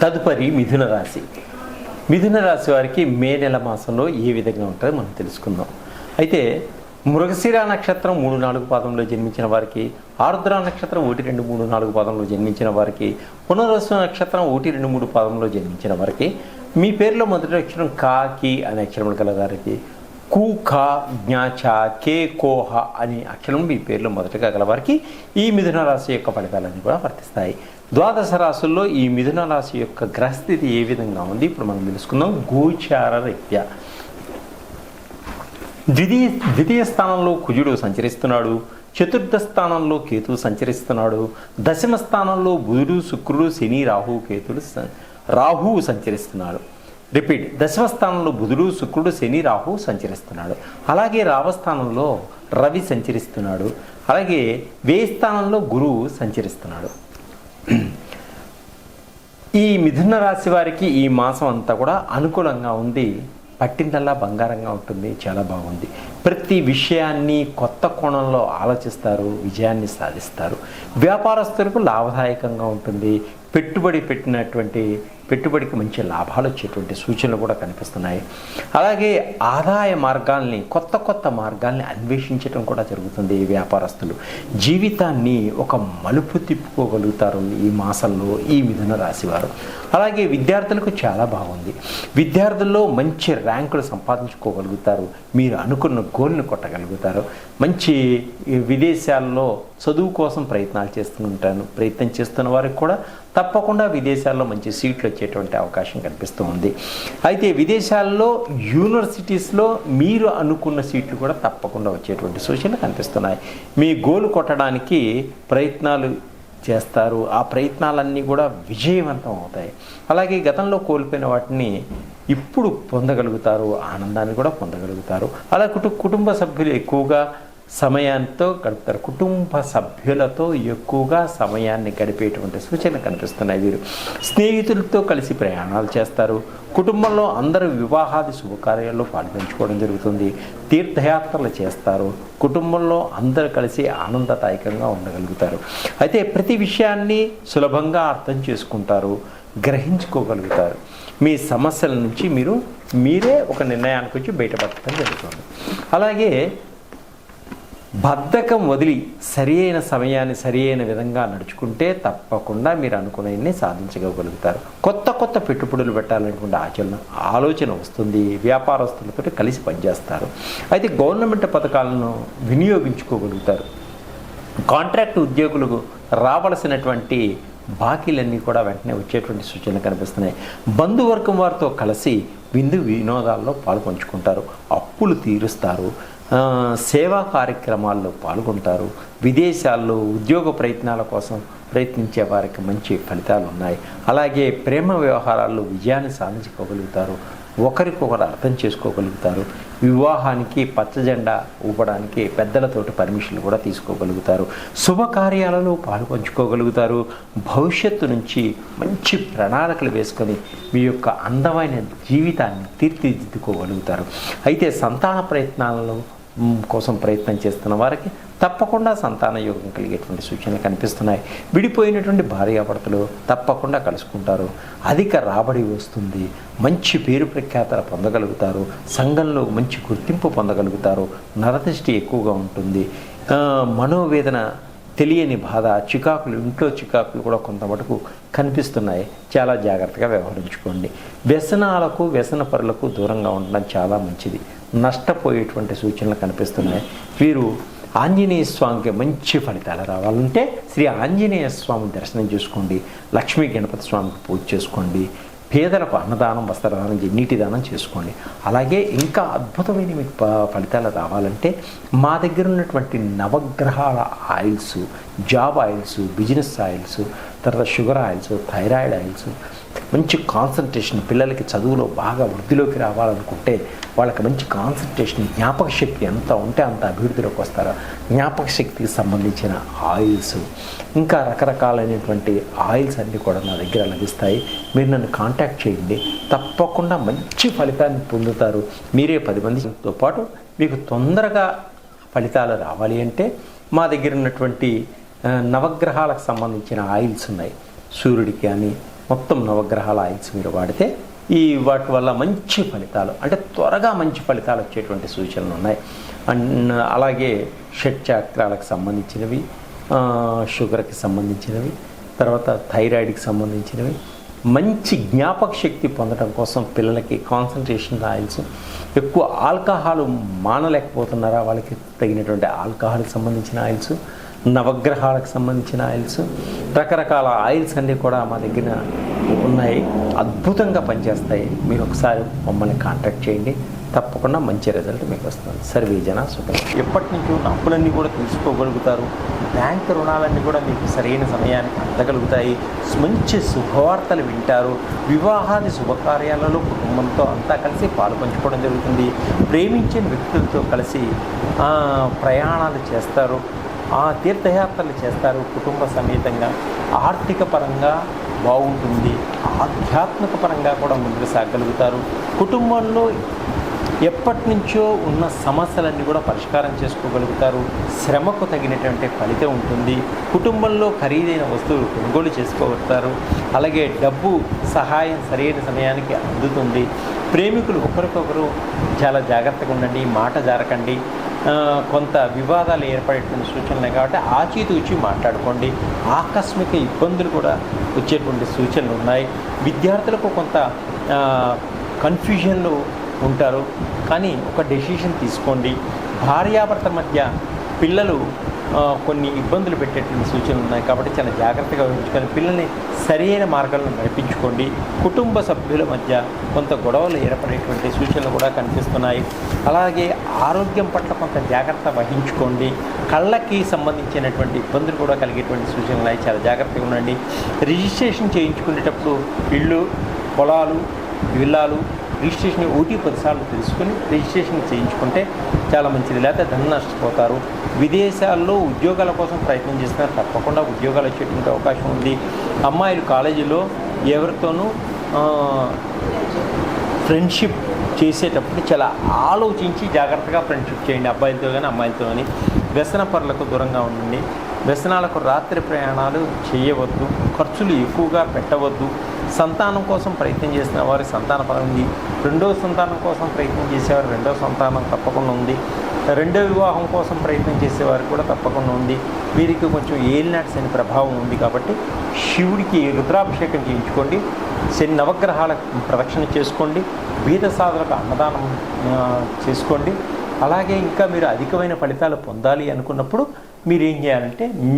తదుపరి మిథున రాశి. మిథున రాశి వారికి మే నెల మాసంలో ఏ విధంగా ఉంటుందో మనం తెలుసుకుందాం. అయితే మృగశిర నక్షత్రం మూడు నాలుగు పాదంలో జన్మించిన వారికి ఆరుద్ర నక్షత్రం ఒకటి రెండు మూడు నాలుగు పాదంలో జన్మించిన వారికి పునర్వసు నక్షత్రం ఒకటి రెండు మూడు పాదంలో జన్మించిన వారికి మీ పేరులో మొదటి అక్షరం కా కి అనే అక్షరములు గల వారికి కు ఖా జ్ఞాచ కే కోహ అనే అక్షరం మీ పేరులో మొదటగా గల వారికి ఈ మిథున రాశి యొక్క ఫలితాలన్నీ కూడా వర్తిస్తాయి. ద్వాదశ రాశుల్లో ఈ మిథున రాశి యొక్క గ్రహస్థితి ఏ విధంగా ఉంది? ఇప్పుడు మనం తెలుసుకుందాం. గోచార రీత్యా. ద్వితీయ ద్వితీయ స్థానంలో కుజుడు సంచరిస్తున్నాడు. చతుర్థ స్థానంలో కేతువు సంచరిస్తున్నాడు. దశమ స్థానంలో బుధుడు శుక్రుడు శని రాహు కేతుడు రాహువు సంచరిస్తున్నాడు. రిపీట్. దశమ స్థానంలో బుధుడు శుక్రుడు శని రాహు సంచరిస్తున్నాడు. అలాగే రావస్థానంలో రవి సంచరిస్తున్నాడు. అలాగే వ్యయ స్థానంలో గురువు సంచరిస్తున్నాడు. ఈ మిథున రాశి వారికి ఈ మాసం అంతా కూడా అనుకూలంగా ఉంది పట్టిందల్లా బంగారంగా ఉంటుంది. చాలా బాగుంది. ప్రతి విషయాన్ని కొత్త కోణంలో ఆలోచిస్తారు విజయాన్ని సాధిస్తారు. వ్యాపారస్తులకు లాభదాయకంగా ఉంటుంది. పెట్టుబడి పెట్టినటువంటి పెట్టుబడికి మంచి లాభాలు వచ్చేటువంటి సూచనలు కూడా కనిపిస్తున్నాయి. అలాగే ఆదాయ మార్గాల్ని కొత్త కొత్త మార్గాల్ని అన్వేషించడం కూడా జరుగుతుంది ఈ వ్యాపారస్తులు. జీవితాన్ని ఒక మలుపు తిప్పుకోగలుగుతారు ఈ మాసంలో ఈ మిథున రాశివారు. అలాగే విద్యార్థులకు చాలా బాగుంది. విద్యార్థుల్లో మంచి ర్యాంకులు సంపాదించుకోగలుగుతారు. మీరు అనుకున్న గోల్ని కొట్టగలుగుతారు. మంచి విదేశాల్లో చదువు కోసం ప్రయత్నాలు చేస్తూ ఉంటాను. ప్రయత్నం చేస్తున్న వారికి కూడా తప్పకుండా విదేశాల్లో మంచి సీట్లు వచ్చేటువంటి అవకాశం కనిపిస్తూ ఉంది. అయితే విదేశాల్లో యూనివర్సిటీస్లో మీరు అనుకున్న సీట్లు కూడా తప్పకుండా వచ్చేటువంటి సూచనలు కనిపిస్తున్నాయి. మీ గోలు కొట్టడానికి ప్రయత్నాలు చేస్తారు. ఆ ప్రయత్నాలన్నీ కూడా విజయవంతం అవుతాయి. అలాగే గతంలో కోల్పోయిన వాటిని ఇప్పుడు పొందగలుగుతారు. ఆనందాన్ని కూడా పొందగలుగుతారు. అలా కుటు కుటుంబ సభ్యులు ఎక్కువగా సమయంతో గడుపుతారు. కుటుంబ సభ్యులతో ఎక్కువగా సమయాన్ని గడిపేటువంటి సూచనలు కనిపిస్తున్నాయి వీరు. స్నేహితులతో కలిసి ప్రయాణాలు చేస్తారు. కుటుంబంలో అందరూ వివాహాది శుభకార్యాల్లో పాల్పంచుకోవడం జరుగుతుంది. తీర్థయాత్రలు చేస్తారు. కుటుంబంలో అందరూ కలిసి ఆనందదాయకంగా ఉండగలుగుతారు. అయితే ప్రతి విషయాన్ని సులభంగా అర్థం చేసుకుంటారు గ్రహించుకోగలుగుతారు. మీ సమస్యల నుంచి మీరు మీరే ఒక నిర్ణయానికి వచ్చి బయటపడటం జరుగుతుంది. అలాగే బద్ధకం వదిలి సరి అయిన సమయాన్ని సరి అయిన విధంగా నడుచుకుంటే తప్పకుండా మీరు అనుకునేన్ని సాధించగలుగుతారు. కొత్త కొత్త పెట్టుబడులు పెట్టాలనుకుంటే ఆచరణ ఆలోచన వస్తుంది వ్యాపారస్తులతో కలిసి పనిచేస్తారు. అయితే గవర్నమెంట్ పథకాలను వినియోగించుకోగలుగుతారు. కాంట్రాక్ట్ ఉద్యోగులకు రావలసినటువంటి బాకీలన్నీ కూడా వెంటనే వచ్చేటువంటి సూచనలు కనిపిస్తున్నాయి. బంధువర్గం వారితో కలిసి విందు వినోదాల్లో పాల్పంచుకుంటారు. అప్పులు తీరుస్తారు. సేవా కార్యక్రమాల్లో పాల్గొంటారు. విదేశాల్లో ఉద్యోగ ప్రయత్నాల కోసం ప్రయత్నించే వారికి మంచి ఫలితాలు ఉన్నాయి. అలాగే ప్రేమ వ్యవహారాల్లో విజయాన్ని సాధించుకోగలుగుతారు. ఒకరికొకరు అర్థం చేసుకోగలుగుతారు. వివాహానికి పచ్చజెండా ఊపడానికి పెద్దలతోటి పర్మిషన్లు కూడా తీసుకోగలుగుతారు. శుభకార్యాలలో పాల్పంచుకోగలుగుతారు. భవిష్యత్తు నుంచి మంచి ప్రణాళికలు వేసుకొని మీ యొక్క అందమైన జీవితాన్ని తీర్చిదిద్దుకోగలుగుతారు. అయితే సంతాన ప్రయత్నాలలో కోసం ప్రయత్నం చేస్తున్న వారికి తప్పకుండా సంతాన యోగం కలిగేటువంటి సూచనలు కనిపిస్తున్నాయి. విడిపోయినటువంటి భార్యాభర్తలు తప్పకుండా కలుసుకుంటారు. అధిక రాబడి వస్తుంది. మంచి పేరు ప్రఖ్యాతలు పొందగలుగుతారు. సంఘంలో మంచి గుర్తింపు పొందగలుగుతారు. నరదృష్టి ఎక్కువగా ఉంటుంది. మనోవేదన తెలియని బాధ చికాకులు ఇంట్లో చికాకులు కూడా కొంత మటుకు కనిపిస్తున్నాయి. చాలా జాగ్రత్తగా వ్యవహరించుకోండి. వ్యసనాలకు వ్యసన పరులకు దూరంగా ఉండడం చాలా మంచిది. నష్టపోయేటువంటి సూచనలు కనిపిస్తున్నాయి. వీరు ఆంజనేయ స్వామికి మంచి ఫలితాలు రావాలంటే శ్రీ ఆంజనేయ స్వామి దర్శనం చేసుకోండి. లక్ష్మీ గణపతి స్వామికి పూజ చేసుకోండి. పేదలకు అన్నదానం వస్త్రదానం నీటి దానం చేసుకోండి. అలాగే ఇంకా అద్భుతమైన మీకు ప- ఫలితాలు రావాలంటే మా దగ్గర ఉన్నటువంటి నవగ్రహాల oils job oils business oils తర్వాత షుగర్ ఆయిల్స్ థైరాయిడ్ ఆయిల్స్ మంచి కాన్సన్ట్రేషన్ పిల్లలకి చదువులో బాగా వృద్ధిలోకి రావాలనుకుంటే వాళ్ళకి మంచి కాన్సన్ట్రేషన్ జ్ఞాపక శక్తి ఎంత ఉంటే అంత అభివృద్ధిలోకి వస్తారు? జ్ఞాపక శక్తికి సంబంధించిన ఆయిల్స్. ఇంకా రకరకాలైనటువంటి ఆయిల్స్ అన్నీ కూడా నా దగ్గర లభిస్తాయి. మీరు నన్ను కాంటాక్ట్ చేయండి. తప్పకుండా మంచి ఫలితాన్ని పొందుతారు. మీరే పది మందితో పాటు మీకు తొందరగా ఫలితాలు రావాలి అంటే మా దగ్గర ఉన్నటువంటి నవగ్రహాలకు సంబంధించిన ఆయిల్స్ ఉన్నాయి. సూర్యుడికి కానీ మొత్తం నవగ్రహాల ఆయిల్స్ మీరు వాడితే ఈ వాటి వల్ల మంచి ఫలితాలు అంటే త్వరగా మంచి ఫలితాలు వచ్చేటువంటి సూచనలు ఉన్నాయి. అండ్ అలాగే షట్ చక్రాలకు సంబంధించినవి షుగర్కి సంబంధించినవి తర్వాత థైరాయిడ్కి సంబంధించినవి. మంచి జ్ఞాపక శక్తి పొందడం కోసం పిల్లలకి కాన్సన్ట్రేషన్ ఆయిల్స్ ఎక్కువ ఆల్కహాల్ మానలేకపోతున్నారా వాళ్ళకి తగినటువంటి ఆల్కహాల్కి సంబంధించిన ఆయిల్స్. నవగ్రహాలకు సంబంధించిన ఆయిల్స్ రకరకాల ఆయిల్స్ అన్నీ కూడా మా దగ్గర ఉన్నాయి. అద్భుతంగా పనిచేస్తాయి. మీరు ఒకసారి మమ్మల్ని కాంటాక్ట్ చేయండి. తప్పకుండా మంచి రిజల్ట్ మీకు వస్తుంది. సర్వే జన సుఖం ఎప్పటి నుంచో అప్పులన్నీ కూడా తీసుకోగలుగుతారు బ్యాంక్ రుణాలన్నీ కూడా మీకు సరైన సమయానికి అందగలుగుతాయి. మంచి శుభవార్తలు వింటారు. వివాహాది శుభకార్యాలలో కుటుంబంతో అంతా కలిసి పాలు పంచుకోవడం జరుగుతుంది. ప్రేమించిన వ్యక్తులతో కలిసి ప్రయాణాలు చేస్తారు. ఆ తీర్థయాత్రలు చేస్తారు కుటుంబ సమేతంగా. ఆర్థిక పరంగా బాగుంటుంది. ఆధ్యాత్మిక పరంగా కూడా ముందుకు సాగలుగుతారు. కుటుంబంలో ఎప్పటి నుంచో ఉన్న సమస్యలన్నీ కూడా పరిష్కారం చేసుకోగలుగుతారు. శ్రమకు తగినటువంటి ఫలితం ఉంటుంది. కుటుంబంలో ఖరీదైన వస్తువులు కొనుగోలు చేసుకోగలుగుతారు. అలాగే డబ్బు సహాయం సరైన సమయానికి అందుతుంది. ప్రేమికులు ఒకరికొకరు చాలా జాగ్రత్తగా ఉండండి మాట జారకండి. కొంత వివాదాలు ఏర్పడేటువంటి సూచనలు కాబట్టి ఆచితూచి మాట్లాడుకోండి. ఆకస్మిక ఇబ్బందులు కూడా వచ్చేటువంటి సూచనలు ఉన్నాయి. విద్యార్థులకు కొంత కన్ఫ్యూజన్లు ఉంటారు. కానీ ఒక డెసిషన్ తీసుకోండి. భార్యాభర్త మధ్య పిల్లలు కొన్ని ఇబ్బందులు పెట్టేటువంటి సూచనలు ఉన్నాయి కాబట్టి చాలా జాగ్రత్తగా ఉంచుకొని పిల్లల్ని సరైన మార్గంలో నడిపించుకోండి. కుటుంబ సభ్యుల మధ్య కొంత గొడవలు ఏర్పడేటువంటి సూచనలు కూడా కనిపిస్తున్నాయి. అలాగే ఆరోగ్యం పట్ల కొంత జాగ్రత్త వహించుకోండి. కళ్ళకి సంబంధించినటువంటి ఇబ్బందులు కూడా కలిగేటువంటి సూచనలు ఉన్నాయి. చాలా జాగ్రత్తగా ఉండండి. రిజిస్ట్రేషన్ చేయించుకునేటప్పుడు ఇళ్ళు పొలాలు విల్లాలు రిజిస్ట్రేషన్ ఓటీ పదిసార్లు తెలుసుకొని రిజిస్ట్రేషన్ చేయించుకుంటే చాలా మంచిది. లేకపోతే ధన నష్టపోతారు విదేశాల్లో ఉద్యోగాల కోసం ప్రయత్నం చేస్తున్నారు తప్పకుండా ఉద్యోగాలు వచ్చేటువంటి అవకాశం ఉంది. అమ్మాయిలు కాలేజీలో ఎవరితోనూ ఫ్రెండ్షిప్ చేసేటప్పుడు చాలా ఆలోచించి జాగ్రత్తగా ఫ్రెండ్షిప్ చేయండి. అబ్బాయిలతో కానీ అమ్మాయిలతో కానీ వ్యసన పరులకు దూరంగా ఉండండి. వ్యసనాలకు రాత్రి ప్రయాణాలు చేయవద్దు. ఖర్చులు ఎక్కువగా పెట్టవద్దు. సంతానం కోసం ప్రయత్నం చేసిన వారి సంతాన పరం ఉంది. రెండో సంతానం కోసం ప్రయత్నం చేసేవారు రెండో సంతానం తప్పకుండా ఉంది. రెండో వివాహం కోసం ప్రయత్నం చేసేవారు కూడా తప్పకుండా ఉంది. వీరికి కొంచెం ఏలినాటి శని ప్రభావం ఉంది కాబట్టి శివుడికి రుద్రాభిషేకం చేయించుకోండి. శని నవగ్రహాల ప్రదక్షిణ చేసుకోండి. వీద సాధులకు అన్నదానం చేసుకోండి. అలాగే ఇంకా మీరు అధికమైన ఫలితాలు పొందాలి అనుకున్నప్పుడు మీరు ఏం చేయాలంటే